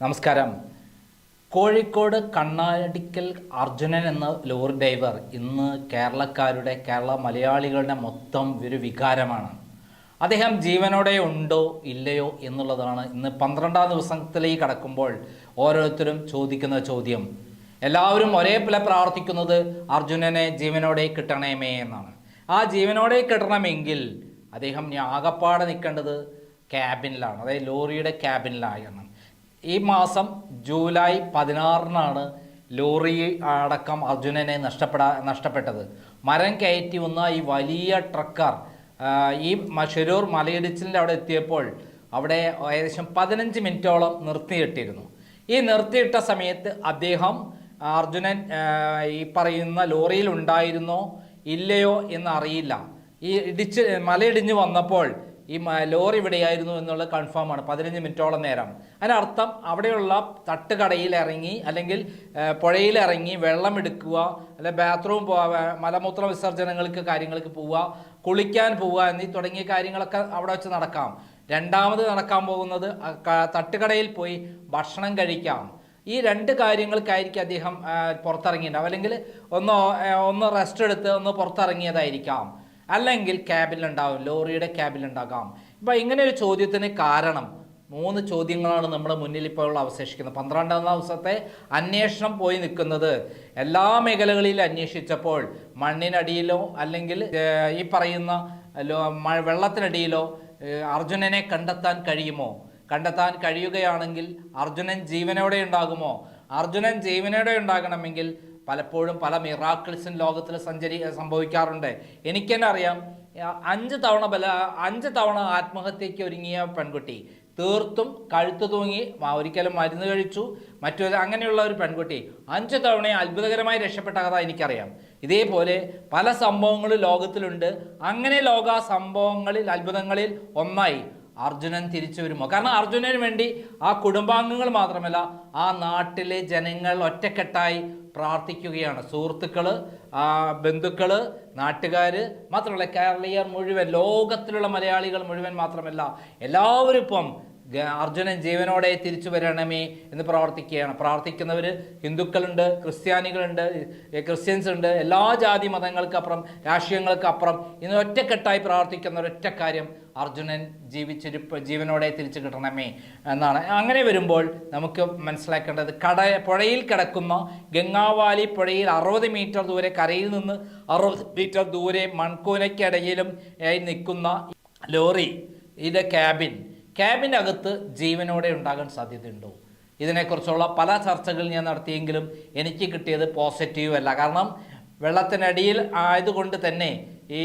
നമസ്കാരം. കോഴിക്കോട് കണ്ണാടിക്കൽ അർജുനൻ എന്ന lorry driver ഇന്ന് കേരളക്കാരുടെ കേരള മലയാളികളുടെ മൊത്തം ഒരു വികാരമാണ്. അദ്ദേഹം ജീവനോടെ ഉണ്ടോ ഇല്ലയോ എന്നുള്ളതാണ് ഇന്ന് പന്ത്രണ്ടാം ദിവസത്തിലേക്ക് കടക്കുമ്പോൾ ഓരോരുത്തരും ചോദിക്കുന്ന ചോദ്യം. എല്ലാവരും ഒരേപോലെ പ്രാർത്ഥിക്കുന്നത് അർജുനനെ ജീവനോടെ കിട്ടണമേ എന്നാണ്. ആ ജീവനോടെ കിട്ടണമെങ്കിൽ അദ്ദേഹം ആകപ്പാടെ നിൽക്കേണ്ടത് ക്യാബിനിലാണ് അതായത് ലോറിയുടെ ക്യാബിനിലാണ് ഈ മാസം ജൂലൈ പതിനാറിനാണ് ലോറി അടക്കം അർജുനനെ നഷ്ടപ്പെടാ നഷ്ടപ്പെട്ടത്. മരം കയറ്റി വന്ന ഈ വലിയ ട്രക്കർ ഈ ഷിരൂർ മലയിടിച്ചിലിന്റെ അവിടെ എത്തിയപ്പോൾ അവിടെ ഏകദേശം പതിനഞ്ച് മിനിറ്റോളം നിർത്തിയിട്ടിരുന്നു. ഈ നിർത്തിയിട്ട സമയത്ത് അദ്ദേഹം അർജുനൻ ഈ പറയുന്ന ലോറിയിൽ ഉണ്ടായിരുന്നോ ഇല്ലയോ എന്ന് അറിയില്ല ഈ ഇടിച്ച് മലയിടിഞ്ഞ് വന്നപ്പോൾ ഈ ലോറി ഇവിടെയായിരുന്നു എന്നുള്ളത് കൺഫേം ആണ്. പതിനഞ്ച് മിനിറ്റോളം നേരം. അതിനർത്ഥം അവിടെയുള്ള തട്ടുകടയിൽ ഇറങ്ങി അല്ലെങ്കിൽ പുഴയിൽ ഇറങ്ങി വെള്ളം എടുക്കുക അല്ലെ ബാത്റൂം പോവുക മലമൂത്ര വിസർജനങ്ങൾക്ക് കാര്യങ്ങൾക്ക് പോവുക കുളിക്കാൻ പോവുക എന്നീ തുടങ്ങിയ കാര്യങ്ങളൊക്കെ അവിടെ വെച്ച് നടക്കാം. രണ്ടാമത് നടക്കാൻ പോകുന്നത് തട്ടുകടയിൽ പോയി ഭക്ഷണം കഴിക്കാം. ഈ രണ്ട് കാര്യങ്ങൾക്കായിരിക്കും അദ്ദേഹം പുറത്തിറങ്ങിയിട്ടുണ്ടാവും അല്ലെങ്കിൽ ഒന്ന് ഒന്ന് റെസ്റ്റ് എടുത്ത് ഒന്ന് പുറത്തിറങ്ങിയതായിരിക്കാം. അല്ലെങ്കിൽ ക്യാബിലുണ്ടാവും ലോറിയുടെ ക്യാബിലുണ്ടാകാം. ഇപ്പം ഇങ്ങനെ ഒരു ചോദ്യത്തിന് കാരണം മൂന്ന് ചോദ്യങ്ങളാണ് നമ്മുടെ മുന്നിൽ ഇപ്പോൾ അവശേഷിക്കുന്നത്. പന്ത്രണ്ടാം ദിവസത്തെ അന്വേഷണം പോയി നിൽക്കുന്നത് എല്ലാ മേഖലകളിലും അന്വേഷിച്ചപ്പോൾ മണ്ണിനടിയിലോ അല്ലെങ്കിൽ ഈ പറയുന്ന വെള്ളത്തിനടിയിലോ അർജുനനെ കണ്ടെത്താൻ കഴിയുമോ? കണ്ടെത്താൻ കഴിയുകയാണെങ്കിൽ അർജുനൻ ജീവനോടെ ഉണ്ടാകുമോ? അർജുനൻ ജീവനോടെ ഉണ്ടാകണമെങ്കിൽ പലപ്പോഴും പല മിറാക്കിൾസും ലോകത്തിൽ സഞ്ചരി സംഭവിക്കാറുണ്ട്. എനിക്ക് തന്നെ അറിയാം അഞ്ച് തവണ ബല അഞ്ച് തവണ ആത്മഹത്യയ്ക്ക് ഒരുങ്ങിയ പെൺകുട്ടി. തീർത്തും കഴുത്തു തൂങ്ങി ഒരിക്കലും മരുന്ന് കഴിച്ചു. മറ്റൊരു അങ്ങനെയുള്ള ഒരു പെൺകുട്ടി. അഞ്ച് തവണ അത്ഭുതകരമായി രക്ഷപ്പെട്ട കഥ എനിക്കറിയാം. ഇതേപോലെ പല സംഭവങ്ങളും ലോകത്തിലുണ്ട്. അങ്ങനെ ലോക സംഭവങ്ങളിൽ അത്ഭുതങ്ങളിൽ ഒന്നായി. അർജുനൻ തിരിച്ചു വരുമോ? കാരണം അർജുനന് വേണ്ടി ആ കുടുംബാംഗങ്ങൾ മാത്രമല്ല ആ നാട്ടിലെ ജനങ്ങൾ ഒറ്റക്കെട്ടായി പ്രാർത്ഥിക്കുകയാണ്. സുഹൃത്തുക്കൾ ബന്ധുക്കൾ നാട്ടുകാർ മാത്രമല്ല കേരളീയർ മുഴുവൻ ലോകത്തിലുള്ള മലയാളികൾ മുഴുവൻ മാത്രമല്ല എല്ലാവരും ഇപ്പം അർജുനൻ ജീവനോടെ തിരിച്ചു വരണമേ എന്ന് പ്രാർത്ഥിക്കുകയാണ്. പ്രാർത്ഥിക്കുന്നവർ ഹിന്ദുക്കളുണ്ട് ക്രിസ്ത്യാനികളുണ്ട് ക്രിസ്ത്യൻസ് ഉണ്ട് എല്ലാ ജാതി മതങ്ങൾക്കപ്പുറം രാഷ്ട്രീയങ്ങൾക്കപ്പുറം ഇന്ന് ഒറ്റക്കെട്ടായി പ്രാർത്ഥിക്കുന്ന ഒരൊറ്റ കാര്യം അർജുനൻ ജീവിച്ചിരിപ്പ് ജീവനോടെ തിരിച്ചു കിട്ടണമേ എന്നാണ്. അങ്ങനെ വരുമ്പോൾ നമുക്ക് മനസ്സിലാക്കേണ്ടത് കട പുഴയിൽ കിടക്കുന്ന ഗംഗാവാലി പുഴയിൽ അറുപത് മീറ്റർ ദൂരെ കരയിൽ നിന്ന് അറുപത് മീറ്റർ ദൂരെ മൺകൂനയ്ക്കിടയിലും നിൽക്കുന്ന ലോറി ഇത് ക്യാബിൻ. ക്യാബിനകത്ത് ജീവനോടെ ഉണ്ടാകാൻ സാധ്യതയുണ്ടോ? ഇതിനെക്കുറിച്ചുള്ള പല ചർച്ചകൾ ഞാൻ നടത്തിയെങ്കിലും എനിക്ക് കിട്ടിയത് പോസിറ്റീവ് അല്ല. കാരണം വെള്ളത്തിനടിയിൽ ആയതുകൊണ്ട് തന്നെ ഈ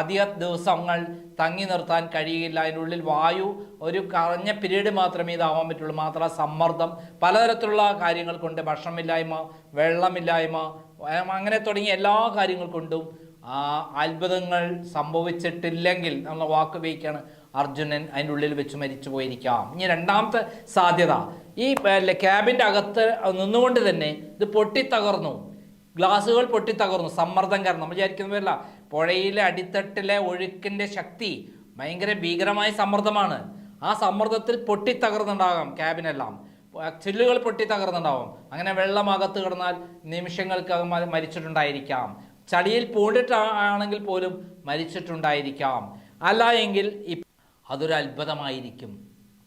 അധിക ദിവസങ്ങൾ തങ്ങി നിർത്താൻ കഴിയില്ല. അതിനുള്ളിൽ വായു ഒരു കറഞ്ഞ പിരീഡ് മാത്രമേ ഇതാവാൻ പറ്റുള്ളൂ. മാത്രമല്ല സമ്മർദ്ദം പലതരത്തിലുള്ള കാര്യങ്ങൾ കൊണ്ട് ഭക്ഷണമില്ലായ്മ വെള്ളമില്ലായ്മ അങ്ങനെ തുടങ്ങിയ എല്ലാ കാര്യങ്ങൾ കൊണ്ടും അത്ഭുതങ്ങൾ സംഭവിച്ചിട്ടില്ലെങ്കിൽ നമ്മൾ വാക്ക് ഉപയോഗിക്കുകയാണ്. അർജുനൻ അതിന്റെ ഉള്ളിൽ വെച്ച് മരിച്ചു പോയിരിക്കാം. ഇനി രണ്ടാമത്തെ സാധ്യത. ഈ ക്യാബിന്റെ അകത്ത് നിന്നുകൊണ്ട് തന്നെ ഇത് പൊട്ടിത്തകർന്നു. ഗ്ലാസുകൾ പൊട്ടിത്തകർന്നു. സമ്മർദ്ദം കാരണം. നമ്മൾ വിചാരിക്കുന്നവരല്ല പുഴയിലെ അടിത്തട്ടിലെ ഒഴുക്കിന്റെ ശക്തി ഭയങ്കര ഭീകരമായ സമ്മർദ്ദമാണ്. ആ സമ്മർദ്ദത്തിൽ പൊട്ടിത്തകർന്നുണ്ടാകാം ക്യാബിനെല്ലാം. ചില്ലുകൾ പൊട്ടിത്തകർന്നുണ്ടാവും. അങ്ങനെ വെള്ളം അകത്ത് കിടന്നാൽ നിമിഷങ്ങൾക്കകം മരിച്ചിട്ടുണ്ടായിരിക്കാം. ചളിയിൽ പൂണ്ടിട്ടാണെങ്കിൽ പോലും മരിച്ചിട്ടുണ്ടായിരിക്കാം. അല്ല എങ്കിൽ അതൊരു അത്ഭുതമായിരിക്കും.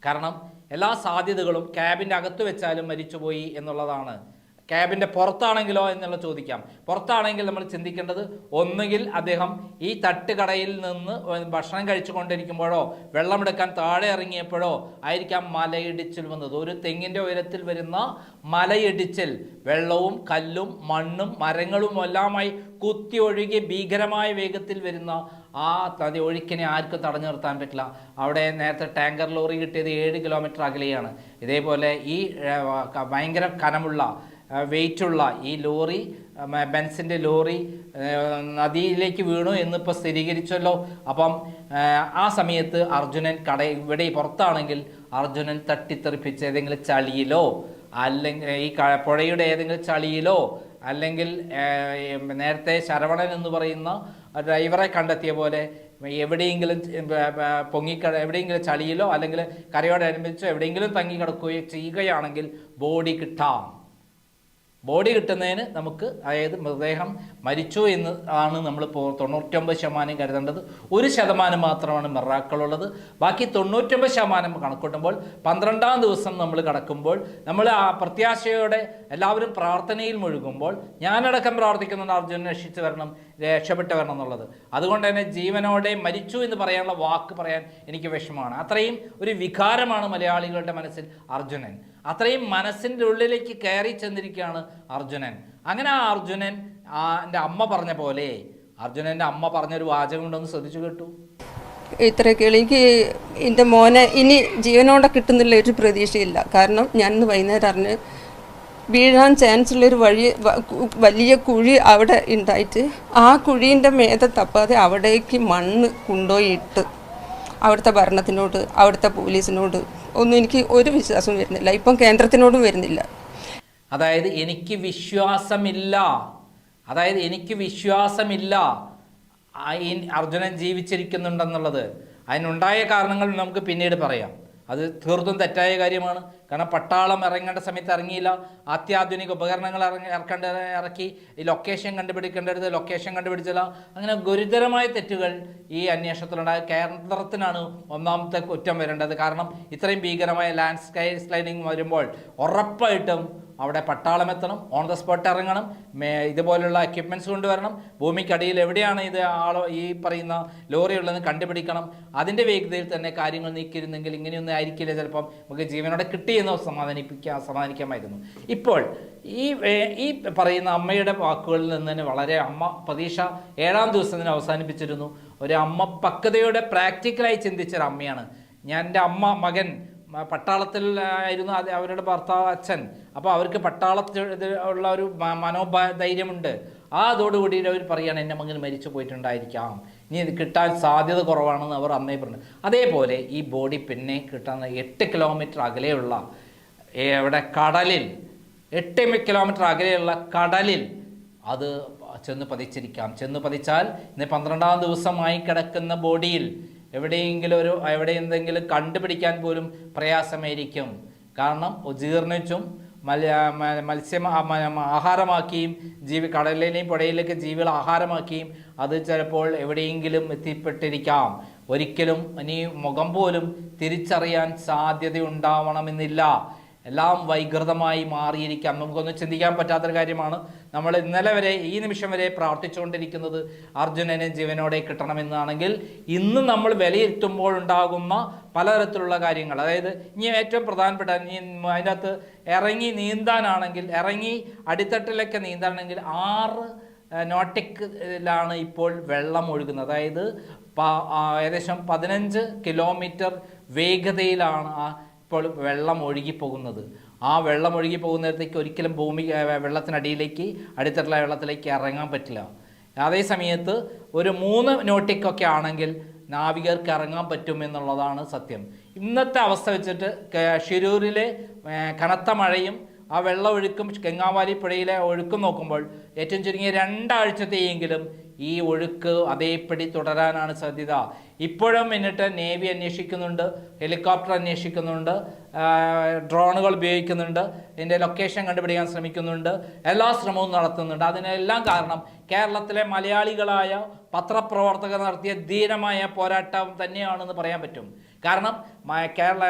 കാരണം എല്ലാ സാധ്യതകളും ക്യാബിന്റെ അകത്ത് വെച്ചാലും മരിച്ചുപോയി എന്നുള്ളതാണ്. ക്യാബിന്റെ പുറത്താണെങ്കിലോ എന്നുള്ള ചോദിക്കാം. പുറത്താണെങ്കിൽ നമ്മൾ ചിന്തിക്കേണ്ടത് ഒന്നുകിൽ അദ്ദേഹം ഈ തട്ടുകടയിൽ നിന്ന് ഭക്ഷണം കഴിച്ചു കൊണ്ടിരിക്കുമ്പോഴോ വെള്ളമെടുക്കാൻ താഴെ ഇറങ്ങിയപ്പോഴോ ആയിരിക്കാം മലയിടിച്ചിൽ വന്നത്. ഒരു തെങ്ങിന്റെ ഉയരത്തിൽ വരുന്ന മലയിടിച്ചിൽ. വെള്ളവും കല്ലും മണ്ണും മരങ്ങളും എല്ലാമായി കുത്തി ഒഴുകി ഭീകരമായ വേഗത്തിൽ വരുന്ന ആ നദി ഒഴുക്കിനെ ആർക്കും തടഞ്ഞു നിർത്താൻ പറ്റില്ല. അവിടെ നേരത്തെ ടാങ്കർ ലോറി കിട്ടിയത് ഏഴ് കിലോമീറ്റർ അകലെയാണ്. ഇതേപോലെ ഈ ഭയങ്കര കനമുള്ള വെയിറ്റുള്ള ഈ ലോറി ബെൻസിന്റെ ലോറി നദിയിലേക്ക് വീണു എന്നിപ്പോൾ സ്ഥിരീകരിച്ചല്ലോ. അപ്പം ആ സമയത്ത് അർജുനൻ കട ഇവിടെ പുറത്താണെങ്കിൽ അർജുനൻ തട്ടിത്തെറിപ്പിച്ച് ഏതെങ്കിലും ചളിയിലോ അല്ലെങ്കിൽ ഈ പുഴയുടെ ഏതെങ്കിലും ചളിയിലോ അല്ലെങ്കിൽ നേരത്തെ ശരവണൻ എന്ന് പറയുന്ന ഡ്രൈവറെ കണ്ടെത്തിയ പോലെ എവിടെയെങ്കിലും പൊങ്ങിക്കട എവിടെയെങ്കിലും ചളിയിലോ അല്ലെങ്കിൽ കരയോടനുബന്ധിച്ചോ എവിടെയെങ്കിലും തങ്ങി കിടക്കുകയോ ചെയ്യുകയാണെങ്കിൽ ബോഡി കിട്ടാം. ബോഡി കിട്ടുന്നതിന് നമുക്ക് അതായത് മൃതദേഹം മരിച്ചു എന്ന് ആണ് നമ്മൾ തൊണ്ണൂറ്റൊമ്പത് ശതമാനം കരുതേണ്ടത്. ഒരു ശതമാനം മാത്രമാണ് മെറാക്കളുള്ളത്. ബാക്കി തൊണ്ണൂറ്റൊമ്പത് ശതമാനം കണക്കൂട്ടുമ്പോൾ പന്ത്രണ്ടാം ദിവസം നമ്മൾ കടക്കുമ്പോൾ നമ്മൾ ആ പ്രത്യാശയോടെ എല്ലാവരും പ്രാർത്ഥനയിൽ മുഴുകുമ്പോൾ ഞാനടക്കം പ്രാർത്ഥിക്കുന്നുണ്ട് അർജുനൻ രക്ഷിച്ചു വരണം രക്ഷപ്പെട്ടു വരണം എന്നുള്ളത്. അതുകൊണ്ട് തന്നെ ജീവനോടെ മരിച്ചു എന്ന് പറയാനുള്ള വാക്ക് പറയാൻ എനിക്ക് വിഷമമാണ്. അത്രയും ഒരു വികാരമാണ് മലയാളികളുടെ മനസ്സിൽ അർജുനൻ. അത്രയും മനസ്സിന്റെ ഉള്ളിലേക്ക് കയറി ചെന്നിരിക്കുകയാണ് അർജുനൻ. അങ്ങനെ ആ അർജുനൻ ആ എന്റെ അമ്മ പറഞ്ഞ പോലെ അർജുനന്റെ അമ്മ പറഞ്ഞൊരു വാചകം ഉണ്ടെന്ന് ശ്രദ്ധിച്ചു കേട്ടു. ഇത്രയൊക്കെ. എനിക്ക് എന്റെ മോനെ ഇനി ജീവനോടെ കിട്ടുന്നില്ല ഒരു പ്രതീക്ഷയില്ല. കാരണം ഞാൻ ഇന്ന് വൈകുന്നേരം അറിഞ്ഞ് വീഴാൻ ചാൻസ് ഉള്ളൊരു വഴി വലിയ കുഴി അവിടെ ഉണ്ടായിട്ട് ആ കുഴീന്റെ മേത തപ്പാതെ അവിടേക്ക് മണ്ണ് കൊണ്ടുപോയി ഇട്ട് അവിടുത്തെ ഭരണത്തിനോട് അവിടുത്തെ പോലീസിനോട് ഒന്നും എനിക്ക് ഒരു വിശ്വാസവും വരുന്നില്ല. ഇപ്പം കേന്ദ്രത്തിനോടും വരുന്നില്ല. അതായത് എനിക്ക് വിശ്വാസമില്ല. അതായത് എനിക്ക് വിശ്വാസമില്ല. അർജുനൻ ജീവിച്ചിരിക്കുന്നുണ്ടെന്നുള്ളത്. അതിനുണ്ടായ കാരണങ്ങൾ നമുക്ക് പിന്നീട് പറയാം. അത് തീർത്തും തെറ്റായ കാര്യമാണ്. കാരണം പട്ടാളം ഇറങ്ങേണ്ട സമയത്ത് ഇറങ്ങിയില്ല. അത്യാധുനിക ഉപകരണങ്ങൾ ഇറങ്ങി ഇറക്കേണ്ട ഇറക്കി. ഈ ലൊക്കേഷൻ കണ്ടുപിടിക്കേണ്ടത് ലൊക്കേഷൻ കണ്ടുപിടിച്ചില്ല അങ്ങനെ ഗുരുതരമായ തെറ്റുകൾ ഈ അന്വേഷണത്തിലുണ്ടായ കേന്ദ്രത്തിനാണ് ഒന്നാമത്തെ കുറ്റം വരേണ്ടത്. കാരണം ഇത്രയും ഭീകരമായ ലാൻഡ് സ്കൈ സ്ലൈഡിങ് വരുമ്പോൾ ഉറപ്പായിട്ടും അവിടെ പട്ടാളം എത്തണം ഓൺ ദ സ്പോട്ട് ഇറങ്ങണം മേ ഇതുപോലുള്ള എക്യുപ്മെന്റ്സ് കൊണ്ടുവരണം. ഭൂമിക്കടിയിൽ എവിടെയാണ് ഇത് ആളോ ഈ പറയുന്ന ലോറി ഉള്ളതെന്ന് കണ്ടുപിടിക്കണം. അതിന്റെ വേഗതയിൽ തന്നെ കാര്യങ്ങൾ നീക്കിയിരുന്നെങ്കിൽ ഇങ്ങനെയൊന്നും ആയിരിക്കില്ല. ചിലപ്പം നമുക്ക് ജീവനോടെ കിട്ടിയെന്ന് സമാധാനിപ്പിക്കാൻ സമാധാനിക്കാമായിരുന്നു. ഇപ്പോൾ ഈ ഈ പറയുന്ന അമ്മയുടെ വാക്കുകളിൽ നിന്ന് തന്നെ വളരെ അമ്മ പ്രതീക്ഷ ഏഴാം ദിവസത്തിന് അവസാനിപ്പിച്ചിരുന്നു. ഒരു അമ്മ പക്വതയോടെ പ്രാക്ടിക്കലായി ചിന്തിച്ചൊരു അമ്മയാണ് ഞാൻ എന്റെ അമ്മ മകൻ പട്ടാളത്തിൽ ആയിരുന്നു അവരുടെ ഭർത്താവ് അച്ഛൻ. അപ്പോൾ അവർക്ക് പട്ടാളത്തിൽ ഉള്ള ഒരു മനോധൈര്യമുണ്ട്. ആ അതോടുകൂടി അവർ പറയുകയാണ് എന്റെ മകൻ മരിച്ചു പോയിട്ടുണ്ടായിരിക്കാം. ഇനി ഇത് കിട്ടാൻ സാധ്യത കുറവാണെന്ന് അവർ അന്നേ പറഞ്ഞു. അതേപോലെ ഈ ബോഡി പിന്നെ കിട്ടുന്ന എട്ട് കിലോമീറ്റർ അകലെയുള്ള എവിടെ കടലിൽ എട്ട് കിലോമീറ്റർ അകലെയുള്ള കടലിൽ അത് ചെന്ന് പതിച്ചിരിക്കാം. ചെന്ന് പതിച്ചാൽ ഇന്ന് പന്ത്രണ്ടാം ദിവസമായി കിടക്കുന്ന ബോഡിയിൽ എവിടെയെങ്കിലും ഒരു എവിടെ എന്തെങ്കിലും കണ്ടുപിടിക്കാൻ പോലും പ്രയാസമായിരിക്കും കാരണം ജീർണിച്ചും മത്സ്യം ആഹാരമാക്കിയും ജീവി കടലിലെയും പുഴയിലേക്ക് ജീവികൾ ആഹാരമാക്കിയും അത് ചിലപ്പോൾ എവിടെയെങ്കിലും എത്തിപ്പെട്ടിരിക്കാം. ഒരിക്കലും ഇനി മുഖം പോലും തിരിച്ചറിയാൻ സാധ്യതയുണ്ടാവണമെന്നില്ല. എല്ലാം വൈകൃതമായി മാറിയിരിക്കാം. നമുക്കൊന്നും ചിന്തിക്കാൻ പറ്റാത്തൊരു കാര്യമാണ്. നമ്മൾ ഇന്നലെ വരെ ഈ നിമിഷം വരെ പ്രാർത്ഥിച്ചുകൊണ്ടിരിക്കുന്നത് അർജുനനെ ജീവനോടെ കിട്ടണമെന്നാണെങ്കിൽ ഇന്ന് നമ്മൾ വിലയിരുത്തുമ്പോൾ ഉണ്ടാകുന്ന പലതരത്തിലുള്ള കാര്യങ്ങൾ. അതായത് ഇനി ഏറ്റവും പ്രധാനപ്പെട്ട ഇനി അതിനകത്ത് ഇറങ്ങി നീന്താനാണെങ്കിൽ ഇറങ്ങി അടിത്തട്ടിലൊക്കെ നീന്താനാണെങ്കിൽ ആറ് നോട്ടിക്കിലാണ് ഇപ്പോൾ വെള്ളം ഒഴുകുന്നത്. അതായത് ഏകദേശം പതിനഞ്ച് കിലോമീറ്റർ വേഗതയിലാണ് ആ ഇപ്പോൾ വെള്ളം ഒഴുകിപ്പോകുന്നത് ആ വെള്ളം ഒഴുകി ഒരിക്കലും ഭൂമി വെള്ളത്തിനടിയിലേക്ക് അടിത്തട്ടുള്ള വെള്ളത്തിലേക്ക് ഇറങ്ങാൻ പറ്റില്ല. അതേ സമയത്ത് ഒരു മൂന്ന് നോട്ടിക്കൊക്കെ ആണെങ്കിൽ നാവികർക്ക് ഇറങ്ങാൻ പറ്റും എന്നുള്ളതാണ് സത്യം. ഇന്നത്തെ അവസ്ഥ വെച്ചിട്ട് ഷിരൂരിലെ കനത്ത മഴയും ആ വെള്ളം ഒഴുക്കും ഗംഗാവാലി പുഴയിലെ ഒഴുക്കും നോക്കുമ്പോൾ ഏറ്റവും ചുരുങ്ങിയ രണ്ടാഴ്ചത്തെയെങ്കിലും ഈ ഒഴുക്ക് അതേപടി തുടരാനാണ് സാധ്യത. ഇപ്പോഴും എന്നിട്ട് നേവി അന്വേഷിക്കുന്നുണ്ട് ഹെലികോപ്റ്റർ അന്വേഷിക്കുന്നുണ്ട് ഡ്രോണുകൾ ഉപയോഗിക്കുന്നുണ്ട് ഇതിന്റെ ലൊക്കേഷൻ കണ്ടുപിടിക്കാൻ ശ്രമിക്കുന്നുണ്ട് എല്ലാ ശ്രമവും നടത്തുന്നുണ്ട്. അതിനെല്ലാം കാരണം കേരളത്തിലെ മലയാളികളായ പത്രപ്രവർത്തകർ നടത്തിയ ധീരമായ പോരാട്ടം തന്നെയാണെന്ന് പറയാൻ പറ്റും. കാരണം കേരള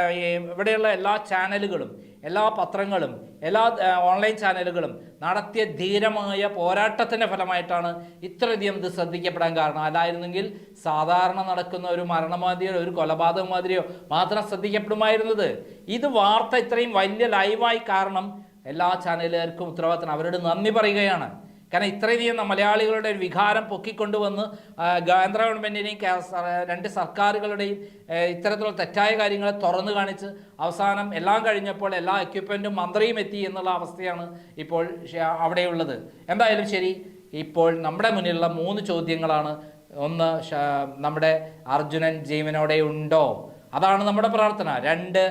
ഇവിടെയുള്ള എല്ലാ ചാനലുകളും എല്ലാ പത്രങ്ങളും എല്ലാ ഓൺലൈൻ ചാനലുകളും നടത്തിയ ധീരമായ പോരാട്ടത്തിന്റെ ഫലമായിട്ടാണ് ഇത്രയധികം ഇത് ശ്രദ്ധിക്കപ്പെടാൻ കാരണം. അല്ലായിരുന്നെങ്കിൽ സാധാരണ നടക്കുന്ന ഒരു മരണമാതിരിയോ ഒരു കൊലപാതകം മാതിരിയോ മാത്രം ശ്രദ്ധിക്കപ്പെടുമായിരുന്നത്. ഇത് വാർത്ത ഇത്രയും വലിയ ലൈവായി കാരണം എല്ലാ ചാനലുകാർക്കും ഉത്തരവാദിത്തം അവരോട് നന്ദി പറയുകയാണ്. കാരണം ഇത്രയധികം മലയാളികളുടെ ഒരു വികാരം പൊക്കിക്കൊണ്ടുവന്ന് കേന്ദ്ര ഗവൺമെന്റിനെയും രണ്ട് സർക്കാരുകളുടെയും ഇത്തരത്തിലുള്ള തെറ്റായ കാര്യങ്ങളെ തുറന്നു കാണിച്ച് അവസാനം എല്ലാം കഴിഞ്ഞപ്പോൾ എല്ലാ എക്യുപ്മെന്റും മന്ത്രിയും എത്തി എന്നുള്ള അവസ്ഥയാണ് ഇപ്പോൾ അവിടെയുള്ളത്. എന്തായാലും ശരി ഇപ്പോൾ നമ്മുടെ മുന്നിലുള്ള മൂന്ന് ചോദ്യങ്ങളാണ്. ഒന്ന് നമ്മുടെ അർജുനൻ ജീവനോടെ ഉണ്ടോ? അതാണ് നമ്മുടെ പ്രാർത്ഥന. രണ്ട്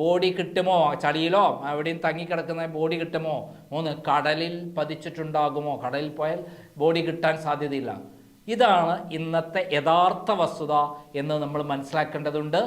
ബോഡി കിട്ടുമോ? ചളിയിലോ? എവിടെയും തങ്ങിക്കിടക്കുന്ന ബോഡി കിട്ടുമോ? മൂന്ന് കടലിൽ പതിച്ചിട്ടുണ്ടാകുമോ? കടലിൽ പോയാൽ ബോഡി കിട്ടാൻ സാധ്യതയില്ല. ഇതാണ് ഇന്നത്തെ യഥാർത്ഥ വസ്തുത എന്ന് നമ്മൾ മനസ്സിലാക്കേണ്ടതുണ്ട്.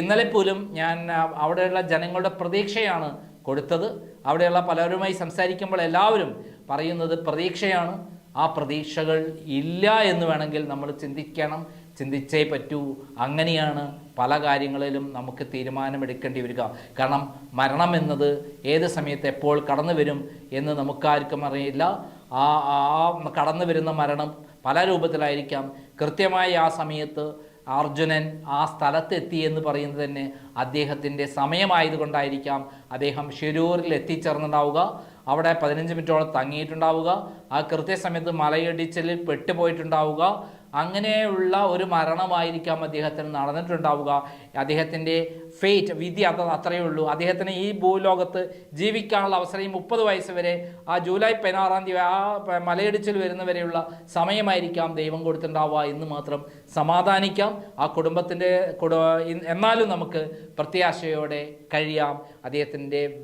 ഇന്നലെ പോലും ഞാൻ അവിടെയുള്ള ജനങ്ങളുടെ പ്രതീക്ഷയാണ് കൊടുത്തത്. അവിടെയുള്ള പലരുമായി സംസാരിക്കുമ്പോൾ എല്ലാവരും പറയുന്നത് പ്രതീക്ഷയാണ്. ആ പ്രതീക്ഷകൾ ഇല്ല എന്ന് വേണമെങ്കിൽ നമ്മൾ ചിന്തിക്കണം. ചിന്തിച്ചേ പറ്റൂ. അങ്ങനെയാണ് പല കാര്യങ്ങളിലും നമുക്ക് തീരുമാനമെടുക്കേണ്ടി വരിക. കാരണം മരണം എന്നത് ഏത് സമയത്ത് എപ്പോൾ കടന്നു വരും എന്ന് നമുക്കാർക്കും അറിയില്ല. ആ ആ കടന്നു വരുന്ന മരണം പല രൂപത്തിലായിരിക്കാം. കൃത്യമായി ആ സമയത്ത് അർജുനൻ ആ സ്ഥലത്തെത്തി എന്ന് പറയുന്നത് തന്നെ അദ്ദേഹത്തിന്റെ സമയമായതുകൊണ്ടായിരിക്കാം. അദ്ദേഹം ഷിരൂരിൽ എത്തിച്ചേർന്നുണ്ടാവുക അവിടെ പതിനഞ്ച് മിനിറ്റോളം തങ്ങിയിട്ടുണ്ടാവുക. ആ കൃത്യസമയത്ത് മലയിടിച്ചിൽ പെട്ടുപോയിട്ടുണ്ടാവുക. അങ്ങനെയുള്ള ഒരു മരണമായിരിക്കാം അദ്ദേഹത്തിന് നടന്നിട്ടുണ്ടാവുക. അദ്ദേഹത്തിന്റെ ഫേറ്റ് വിധി അത് അത്രയേ ഉള്ളൂ. അദ്ദേഹത്തിന് ഈ ഭൂലോകത്ത് ജീവിക്കാനുള്ള അവസരം ഈ മുപ്പത് വയസ്സ് വരെ ആ ജൂലൈ പതിനാറാം തീയതി ആ മലയിടിച്ചിൽ വരുന്നവരെയുള്ള സമയമായിരിക്കാം ദൈവം കൊടുത്തിട്ടുണ്ടാവുക എന്ന് മാത്രം സമാധാനിക്കാം. ആ കുടുംബത്തിന്റെ കുടു എന്നാലും നമുക്ക് പ്രത്യാശയോടെ കഴിയാം. അദ്ദേഹത്തിന്റെ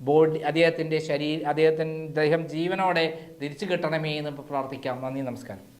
ബോഡി അദ്ദേഹത്തിന്റെ ശരീരം അദ്ദേഹത്തിന്റെ അദ്ദേഹം ജീവനോടെ തിരിച്ചു കിട്ടണമേ എന്ന് പ്രാർത്ഥിക്കാം. നന്ദി നമസ്കാരം.